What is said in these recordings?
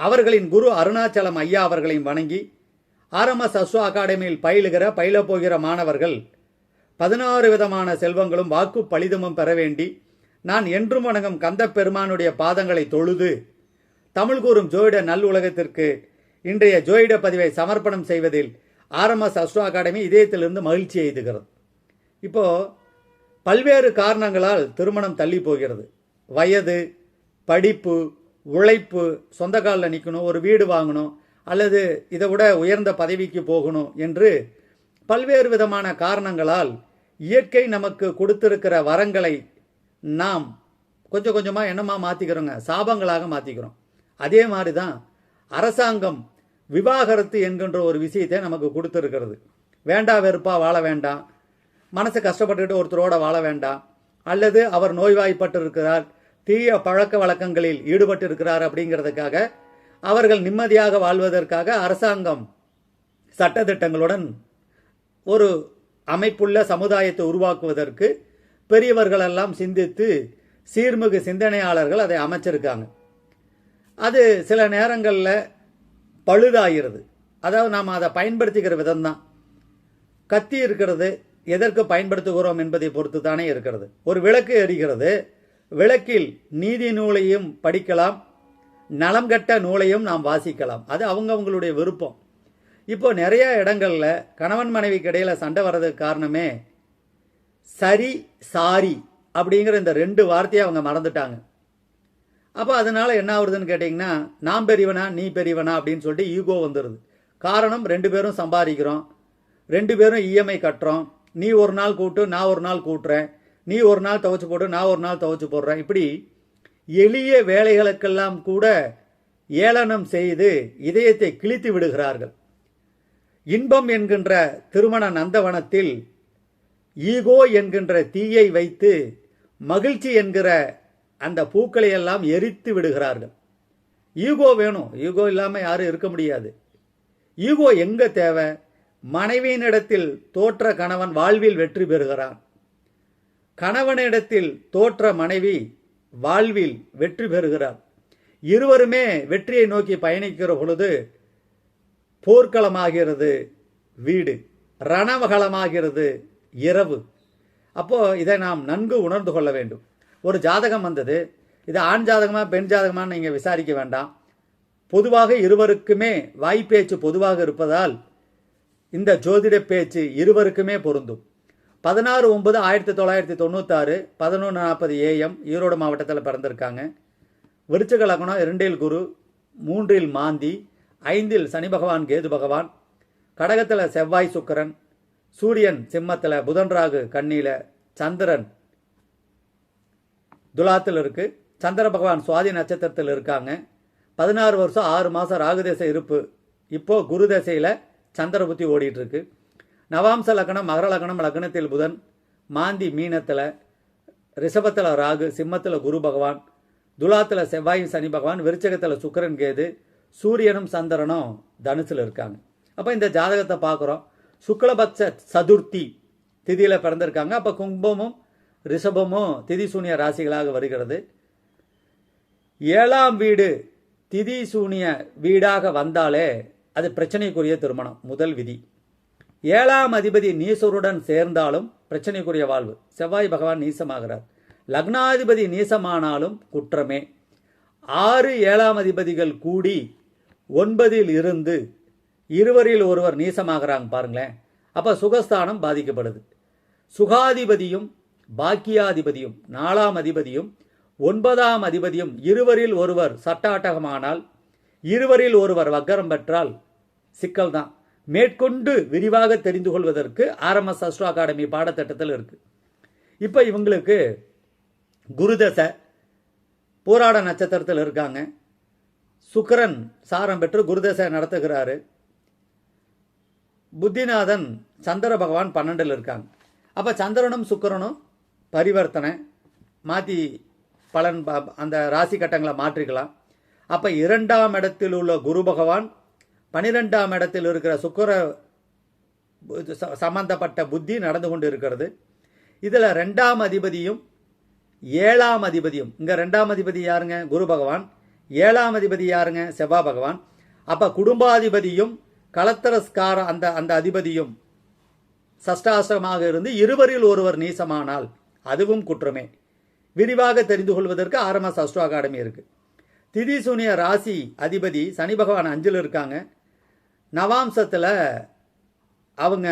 அவர்களின் குரு அருணாச்சலம் ஐயா அவர்களையும் வணங்கி ஆர்எம்எஸ் அஸ்வா அகாடமியில் பயிலுகிற பயில போகிற மாணவர்கள் பதினாறு விதமான செல்வங்களும் வாக்கு பலிதமும் பெற வேண்டி நான் என்றும் வணங்கும் கந்த பெருமானுடைய பாதங்களை தொழுது தமிழ் கூறும் ஜோயிட நல் உலகத்திற்கு இன்றைய ஜோயிட பதிவை சமர்ப்பணம் செய்வதில் ஆர்எம்எஸ் அஸ்ட்ரோ அகாடமி இதயத்திலிருந்து மகிழ்ச்சி எய்துகிறது இப்போ பல்வேறு காரணங்களால் திருமணம் தள்ளி போகிறது. வயது படிப்பு உழைப்பு சொந்த காலில் நிற்கணும் ஒரு வீடு வாங்கணும் அல்லது இதை விட உயர்ந்த பதவிக்கு போகணும் என்று பல்வேறு விதமான காரணங்களால் இயற்கை நமக்கு கொடுத்திருக்கிற வரங்களை நாம் கொஞ்சம் கொஞ்சமாக என்னமாக மாற்றிக்கிறோங்க சாபங்களாக மாற்றிக்கிறோம் அதே மாதிரி தான் அரசாங்கம் விவாகரத்து என்கின்ற ஒரு விஷயத்தை நமக்கு கொடுத்துருக்கிறது. வேண்டா வெறுப்பாக வாழ வேண்டாம் மனசு கஷ்டப்பட்டுக்கிட்டு ஒருத்தரோட வாழ வேண்டாம் அல்லது அவர் நோய்வாய்ப்பட்டு இருக்கிறார் தீய பழக்க வழக்கங்களில் ஈடுபட்டு இருக்கிறார் அப்படிங்கிறதுக்காக அவர்கள் நிம்மதியாக வாழ்வதற்காக அரசாங்கம் சட்டத்திட்டங்களுடன் ஒரு அமைப்புள்ள சமுதாயத்தை உருவாக்குவதற்கு பெரியவர்களெல்லாம் சிந்தித்து சீர்மிகு சிந்தனையாளர்கள் அதை அமைச்சிருக்காங்க. அது சில நேரங்களில் பழுதாகிறது. அதாவது நாம் அதை பயன்படுத்திக்கிற விதம்தான். கத்தி இருக்கிறது எதற்கு பயன்படுத்துகிறோம் என்பதை பொறுத்து தானே இருக்கிறது. ஒரு விளக்கு எரிகிறது விளக்கில் நீதி நூலையும் படிக்கலாம் நலம் கட்ட நூலையும் நாம் வாசிக்கலாம். அது அவங்கவுங்களுடைய விருப்பம். இப்போ நிறைய இடங்கள்ல கணவன் மனைவிக்கு இடையில் சண்டை வர்றதுக்கு காரணமே சரி சாரி அப்படிங்கிற இந்த ரெண்டு வார்த்தையை அவங்க மறந்துட்டாங்க. அப்போ அதனால என்ன ஆகுதுன்னு கேட்டிங்கன்னா நான் பெரியவனா நீ பெரியவனா? அப்படின்னு சொல்லிட்டு ஈகோ வந்துடுது காரணம் ரெண்டு பேரும் சம்பாதிக்கிறோம் ரெண்டு பேரும் இஎம்ஐ கட்டுறோம் நீ ஒரு நாள் கூட்டு நான் ஒரு நாள் கூட்டுறேன் நீ ஒரு நாள் துவைச்சு போடு நான் ஒரு நாள் துவைச்சு போடுறேன். இப்படி எளிய வேலைகளுக்கெல்லாம் கூட ஏளனம் செய்து இதயத்தை கிழித்து விடுகிறார்கள். இன்பம் என்கின்ற திருமண நந்தவனத்தில் ஈகோ என்கின்ற தீயை வைத்து மகிழ்ச்சி என்கிற அந்த பூக்களை எல்லாம் எரித்து விடுகிறார்கள். ஈகோ வேணும். ஈகோ இல்லாமல் யாரும் இருக்க முடியாது. ஈகோ எங்க தேவை? மனைவியினிடத்தில் தோற்ற கணவன் வாழ்வில் வெற்றி பெறுகிறான். கணவனிடத்தில் தோற்ற மனைவி வாழ்வில் வெற்றி பெறுகிறார். இருவருமே வெற்றியை நோக்கி பயணிக்கிற பொழுது போர்க்களமாகிறது வீடு ரணவகளமாகிறது இரவு. அப்போ இதை நாம் நன்கு உணர்ந்து கொள்ள வேண்டும். ஒரு ஜாதகம் வந்தது. இது ஆண் ஜாதகமா பெண் ஜாதகமான்னு நீங்கள் விசாரிக்க வேண்டாம். பொதுவாக இருவருக்குமே வாய்ப்பேச்சு பொதுவாக இருப்பதால் இந்த ஜோதிட பேச்சு இருவருக்குமே பொருந்தும். பதினாறு ஒன்பது ஆயிரத்தி தொள்ளாயிரத்தி தொண்ணூத்தாறு பதினொன்று நாற்பது ஏஎம் ஈரோடு மாவட்டத்தில் பிறந்திருக்காங்க. விருச்சக லக்னம் இரண்டில் குரு மூன்றில் மாந்தி ஐந்தில் சனி பகவான் கேது பகவான் கடகத்தில் செவ்வாய் சுக்கரன் சூரியன் சிம்மத்தில் புதன் ராகு கண்ணியில் சந்திரன் துலாத்தில் இருக்கு. சந்திர பகவான் சுவாதி நட்சத்திரத்தில் இருக்காங்க. பதினாறு வருஷம் ஆறு மாதம் ராகு தேச இருப்பு. இப்போது குரு தசையில் சந்திர புத்தி ஓடிட்டுருக்கு நவாம்ச லக்னம் மகர லக்னம் லக்னத்தில் புதன் மாந்தி மீனத்தில் ரிஷபத்தில் ராகு சிம்மத்தில் குரு பகவான் துலாத்தில் செவ்வாயும் சனி பகவான் விருச்சகத்தில் சுக்கரன் கேது சூரியனும் சந்திரனும் தனுசில் இருக்காங்க. அப்போ இந்த ஜாதகத்தை பார்க்குறோம் சுக்லபட்ச சதுர்த்தி திதியில் பிறந்திருக்காங்க. அப்போ கும்பமும் ரிஷபமும் திதி சூனிய ராசிகளாக வருகிறது. ஏழாம் வீடு திதி சூனிய வீடாக வந்தாலே அது பிரச்சனைக்குரிய திருமணம் முதல் விதி. ஏழாம் அதிபதி நீசருடன் சேர்ந்தாலும் பிரச்சனைக்குரிய வாழ்வு. செவ்வாய் பகவான் நீசமாகிறார். லக்னாதிபதி நீசமானாலும் குற்றமே. ஆறு ஏழாம் அதிபதிகள் கூடி ஒன்பதில் இருந்து இருவரில் ஒருவர் நீசமாகிறாங்க பாருங்களேன். அப்போ சுகஸ்தானம் பாதிக்கப்படுது. சுகாதிபதியும் பாக்கியாதிபதியும் நாலாம் அதிபதியும் ஒன்பதாம் அதிபதியும் இருவரில் ஒருவர் சட்டாட்டகமானால் இருவரில் ஒருவர் வக்கரம் பெற்றால் சிக்கல்தான். மேற்கொண்டு விரிவாக தெரிந்து கொள்வதற்கு ஆர்எம்எஸ் அஸ்ட்ரோ அகாடமி பாடத்திட்டத்தில் இருக்கு. இப்போ இவங்களுக்கு குருதசை போராட நட்சத்திரத்தில் இருக்காங்க. சுக்கரன் சாரம் பெற்று குருதசை நடத்துகிறாரு. புத்திநாதன் சந்திர பகவான் பன்னெண்டில் இருக்காங்க. அப்போ சந்திரனும் சுக்கிரனும் பரிவர்த்தனை மாற்றி பலன் ப- அந்த ராசி கட்டங்களை மாற்றிக்கலாம். அப்போ இரண்டாம் இடத்தில் உள்ள குரு பகவான் பனிரெண்டாம் இடத்தில் இருக்கிற சுக்கர இது ச- சம்பந்தப்பட்ட புத்தி நடந்து கொண்டு இருக்கிறது இதில் ரெண்டாம் அதிபதியும் ஏழாம் அதிபதியும் இங்கே ரெண்டாம் அதிபதி யாருங்க? குரு பகவான். ஏழாம் அதிபதி யாருங்க? செவ்வா பகவான். அப்போ குடும்பாதிபதியும் கலத்தரஸ்கார அந்த அந்த அதிபதியும் சஷ்டாஷ்டமாக இருந்து இருவரில் ஒருவர் நீசமானால் அதுவும் குற்றமே. விரிவாக தெரிந்து கொள்வதற்கு ஆர்எம்எஸ் அஸ்ட்ரோ அகாடமி இருக்கு. திதி சூனிய ராசி அதிபதி சனி பகவான் அஞ்சில் இருக்காங்க. நவாம்சத்தில் அவங்க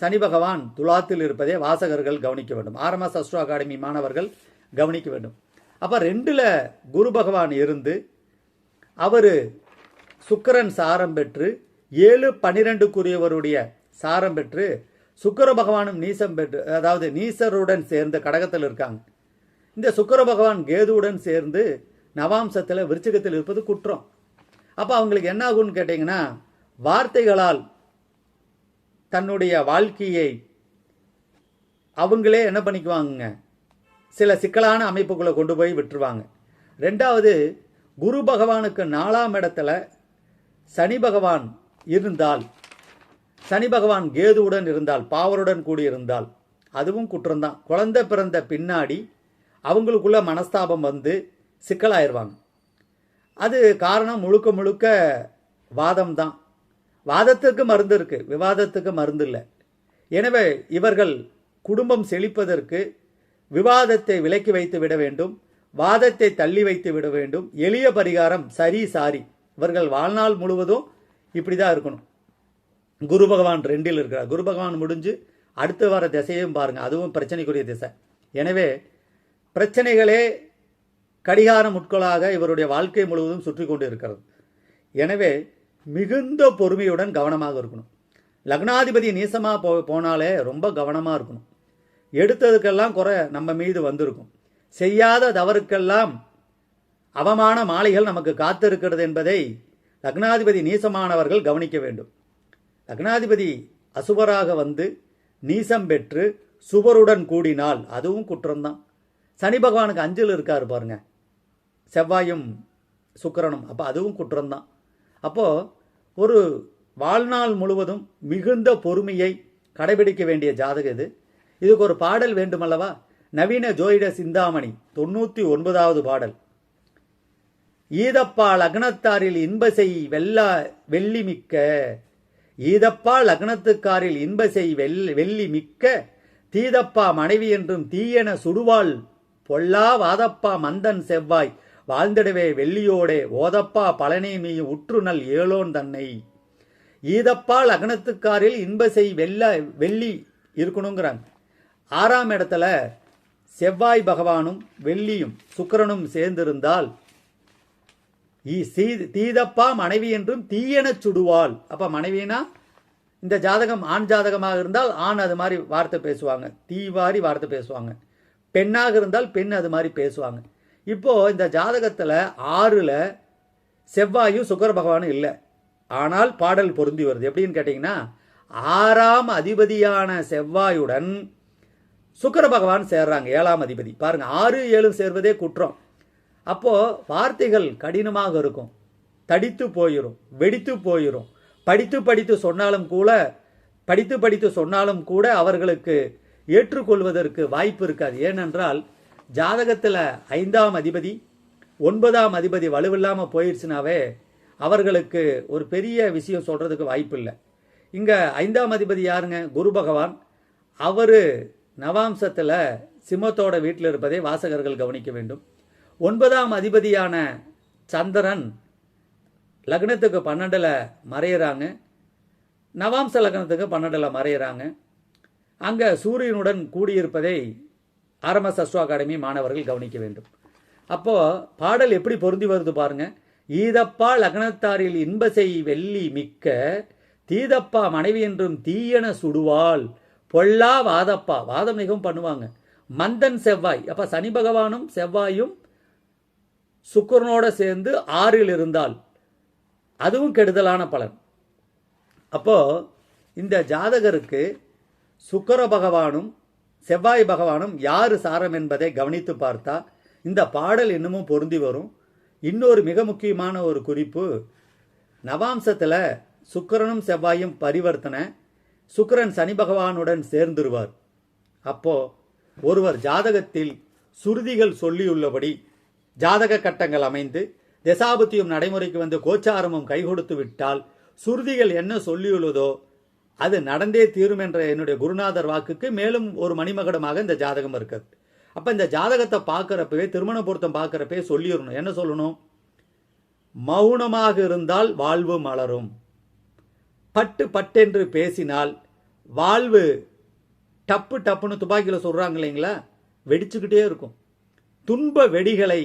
சனி பகவான் துலாத்தில் இருப்பதே வாசகர்கள் கவனிக்க வேண்டும். ஆர்எம்எஸ் அஸ்ட்ரோ அகாடமி மாணவர்கள் கவனிக்க வேண்டும். அப்போ ரெண்டில் குரு பகவான் இருந்து அவர் சுக்கிரன் சாரம் பெற்று ஏழு பனிரெண்டுக்குரியவருடைய சாரம் பெற்று சுக்கர பகவானும் நீசம் பெற்று அதாவது நீசருடன் சேர்ந்து கடகத்தில் இருக்காங்க. இந்த சுக்கர பகவான் கேதுவுடன் சேர்ந்து நவாம்சத்தில் விருச்சிகத்தில் இருப்பது குற்றம். அப்போ அவங்களுக்கு என்ன ஆகும்னு கேட்டிங்கன்னா வார்த்தைகளால் தன்னுடைய வாழ்க்கையை அவங்களே என்ன பண்ணிக்குவாங்க சில சிக்கலான அமைப்புக்குள்ளே கொண்டு போய் விட்டுருவாங்க. ரெண்டாவது குரு பகவானுக்கு நாலாம் இடத்துல சனி பகவான் இருந்தால் சனி பகவான் கேதுவுடன் இருந்தால் பாவருடன் கூடி இருந்தால் அதுவும் குற்றம்தான் குழந்தை பிறந்த பின்னாடி அவங்களுக்குள்ள மனஸ்தாபம் வந்து சிக்கலாயிருவாங்க. அது காரணம் முழுக்க முழுக்க வாதம் தான் வாதத்துக்கு மருந்து இருக்கு. விவாதத்துக்கு மருந்து இல்லை. எனவே இவர்கள் குடும்பம் செழிப்பதற்கு விவாதத்தை விலக்கி வைத்து விட வேண்டும். வாதத்தை தள்ளி வைத்து விட வேண்டும். எளிய பரிகாரம் சரி சாரி. இவர்கள் வாழ்நாள் முழுவதும் இப்படி தான் இருக்கணும். குரு பகவான் ரெண்டில் இருக்கிறார். குரு பகவான் முடிஞ்சு அடுத்து வர திசையும் பாருங்க. அதுவும் பிரச்சனைக்குரிய திசை. எனவே பிரச்சனைகளே கடிகார முட்களாக இவருடைய வாழ்க்கை முழுவதும் சுற்றி கொண்டு இருக்கிறது எனவே மிகுந்த பொறுமையுடன் கவனமாக இருக்கணும். லக்னாதிபதி நீசமாக போ போனாலே ரொம்ப கவனமாக இருக்கணும். எடுத்ததுக்கெல்லாம் குறை நம்ம மீது வந்திருக்கும். செய்யாத தவறுக்கெல்லாம் அவமான மாலைகள் நமக்கு காத்திருக்கிறது என்பதை லக்னாதிபதி நீசமானவர்கள் கவனிக்க வேண்டும். லக்னாதிபதி அசுவராக வந்து நீசம் பெற்று சுவருடன் கூடினால் அதுவும் குற்றம்தான். சனி பகவானுக்கு அஞ்சில் இருக்கார் பாருங்கள் செவ்வாயும் சுக்கிரனும். அப்போ அதுவும் குற்றம்தான். அப்போது ஒரு வாழ்நாள் முழுவதும் மிகுந்த பொறுமையை கடைபிடிக்க வேண்டிய ஜாதகம் இது இதுக்கு ஒரு பாடல் வேண்டுமல்லவா? நவீன ஜோதிட சிந்தாமணி தொண்ணூற்றி ஒன்பதாவது பாடல். ஈதப்பா லக்னத்தாரில் இன்பசை வெல்லா வெள்ளி மிக்க. ஈதப்பா லக்னத்துக்காரில் இன்பசை வெல் வெள்ளி மிக்க. தீதப்பா மனைவி என்றும் தீயென சுடுவாள் பொல்லா வாதப்பா மந்தன் செவ்வாய். வாழ்ந்திடவே வெள்ளியோடே ஓதப்பா பழனி மீ உற்றுநல் ஏலோன் தன்னை. ஈதப்பா லக்னத்துக்காரில் இன்பசை வெள்ள வெள்ளி இருக்கணுங்கிறாங்க. ஆறாம் இடத்துல செவ்வாய் பகவானும் வெள்ளியும் சுக்கிரனும் சேர்ந்திருந்தால் சீ- தீதப்பா மனைவி என்றும் தீயெனச் சுடுவாள். அப்ப மனைவினா இந்த ஜாதகம் ஆண் ஜாதகமாக இருந்தால் ஆண் அது மாதிரி வார்த்தை பேசுவாங்க. தீவாரி வார்த்தை பேசுவாங்க. பெண்ணாக இருந்தால் பெண் அது மாதிரி பேசுவாங்க. இப்போ இந்த ஜாதகத்தில் ஆறில் செவ்வாயும் சுக்கர பகவானும் இல்லை. ஆனால் பாடல் பொருந்தி வருது. எப்படின்னு கேட்டிங்கன்னா ஆறாம் அதிபதியான செவ்வாயுடன் சுக்கர பகவான் சேர்றாங்க ஏழாம் அதிபதி. பாருங்க ஆறு ஏழு சேர்வதே குற்றம். அப்போ வார்த்தைகள் கடினமாக இருக்கும். தடித்து போயிடும் வெடித்து போயிடும் படித்து படித்து சொன்னாலும் கூட படித்து படித்து சொன்னாலும் கூட அவர்களுக்கு ஏற்றுக்கொள்வதற்கு வாய்ப்பு இருக்காது. ஏனென்றால் ஜாதகத்தில் ஐந்தாம் அதிபதி ஒன்பதாம் அதிபதி வலுவில்லாமல் போயிடுச்சுனாவே அவர்களுக்கு ஒரு பெரிய விஷயம் சொல்கிறதுக்கு வாய்ப்பு இல்லை இங்கே ஐந்தாம் அதிபதி யாருங்க? குரு பகவான். அவர் நவாம்சத்தில் சிம்மத்தோட வீட்டில் இருப்பதை வாசகர்கள் கவனிக்க வேண்டும். ஒன்பதாம் அதிபதியான சந்திரன் லக்னத்துக்கு பன்னெண்டில் மறையிறாங்க. நவாம்ச லக்னத்துக்கு பன்னெண்டில் மறையிறாங்க. அங்கே சூரியனுடன் கூடியிருப்பதை ஆர்எம்எஸ் அஸ்வா அகாடமி மாணவர்கள் கவனிக்க வேண்டும். அப்போ பாடல் எப்படி பொருந்தி வருது பாருங்க. ஈதப்பா லக்னத்தாரில் இன்பசை வெள்ளி மிக்க தீதப்பா மனைவி என்றும் தீயன சுடுவாள் பொல்லா வாதப்பா. வாதம் மிகவும் பண்ணுவாங்க. மந்தன் செவ்வாய். அப்ப சனி பகவானும் செவ்வாயும் சுக்கரனோட சேர்ந்து ஆறில் இருந்தால் அதுவும் கெடுதலான பலன். அப்போ இந்த ஜாதகருக்கு சுக்கர பகவானும் செவ்வாய் பகவானும் யாரு சாரம் என்பதை கவனித்து பார்த்தா இந்த பாடல் இன்னமும் பொருந்தி வரும். இன்னொரு மிக முக்கியமான ஒரு குறிப்பு நவாம்சத்தில் சுக்கிரனும் செவ்வாயும் பரிவர்த்தனை சுக்கிரன் சனி பகவானுடன் சேர்ந்துருவார். அப்போ ஒருவர் ஜாதகத்தில் சுருதிகள் சொல்லியுள்ளபடி ஜாதக கட்டங்கள் அமைந்து தசாபுத்தியும் நடைமுறைக்கு வந்து கோச்சாரமும் கை கொடுத்து விட்டால் சுருதிகள் என்ன சொல்லியுள்ளதோ அது நடந்தே தீரும் என்ற என்னுடைய குருநாதர் வாக்குக்கு மேலும் ஒரு மணிமகடமாக இந்த ஜாதகம் இருக்குது அப்ப இந்த ஜாதகத்தை பார்க்குறப்பவே திருமண பொருத்தம் பார்க்கறப்பவே சொல்லிடணும். என்ன சொல்லணும்? மௌனமாக இருந்தால் வாழ்வு மலரும். பட்டு பட்டென்று பேசினால் வாழ்வு டப்பு டப்புன்னு துப்பாக்கியில் சொல்றாங்க இல்லைங்களா? வெடிச்சுக்கிட்டே இருக்கும். துன்ப வெடிகளை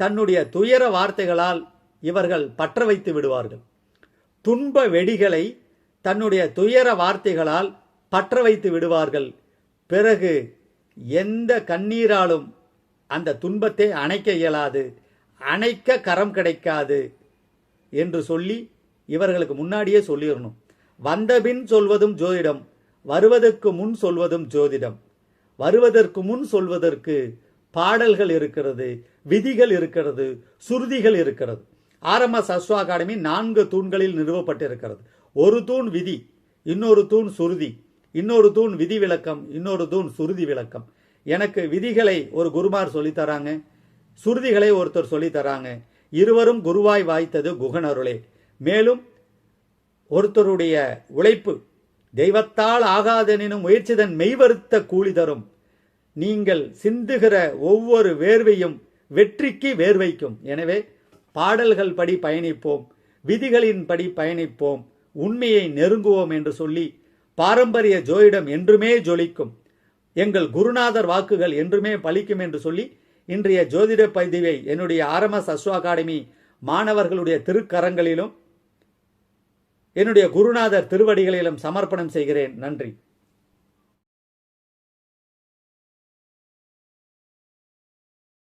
தன்னுடைய துயர வார்த்தைகளால் இவர்கள் பற்ற வைத்து விடுவார்கள். துன்ப வெடிகளை தன்னுடைய துயர வார்த்தைகளால் பற்ற வைத்து விடுவார்கள். பிறகு எந்த கண்ணீராலும் அந்த துன்பத்தை அணைக்க இயலாது. அணைக்க கரம் கிடைக்காது என்று சொல்லி இவர்களுக்கு முன்னாடியே சொல்லிடணும். வந்தபின் சொல்வதும் ஜோதிடம் வருவதற்கு முன் சொல்வதும் ஜோதிடம். வருவதற்கு முன் சொல்வதற்கு பாடல்கள் இருக்கிறது விதிகள் இருக்கிறது சுருதிகள் இருக்கிறது. ஆர்எம்எஸ் அஸ்வா அகாடமி நான்கு தூண்களில் நிறுவப்பட்டிருக்கிறது. ஒரு தூண் விதி இன்னொரு தூண் சுருதி இன்னொரு தூண் விதி விளக்கம் இன்னொரு தூண் சுருதி விளக்கம். எனக்கு விதிகளை ஒரு குருமார் சொல்லித்தராங்க சுருதிகளை ஒருத்தர் சொல்லித் தராங்க. இருவரும் குருவாய் வாய்த்தது குகனருளே மேலும் ஒருத்தருடைய உழைப்பு தெய்வத்தால் ஆகாதெனினும் முயற்சிதன் மெய்வருத்த கூலி தரும். நீங்கள் சிந்துகிற ஒவ்வொரு வேர்வையும் வெற்றிக்கு வேர்வைக்கும். எனவே பாடல்கள் படி பயணிப்போம் விதிகளின் படி பயணிப்போம். உண்மையை நெருங்குவோம் என்று சொல்லி பாரம்பரிய ஜோயிடம் என்றுமே ஜொலிக்கும். எங்கள் குருநாதர் வாக்குகள் என்றுமே பலிக்கும் என்று சொல்லி இன்றைய ஜோதிட பதிவை என்னுடைய ஆர்எம்எஸ் அஸ்வா அகாடமி மாணவர்களுடைய திருக்கரங்களிலும் என்னுடைய குருநாதர் திருவடிகளிலும் சமர்ப்பணம் செய்கிறேன். நன்றி.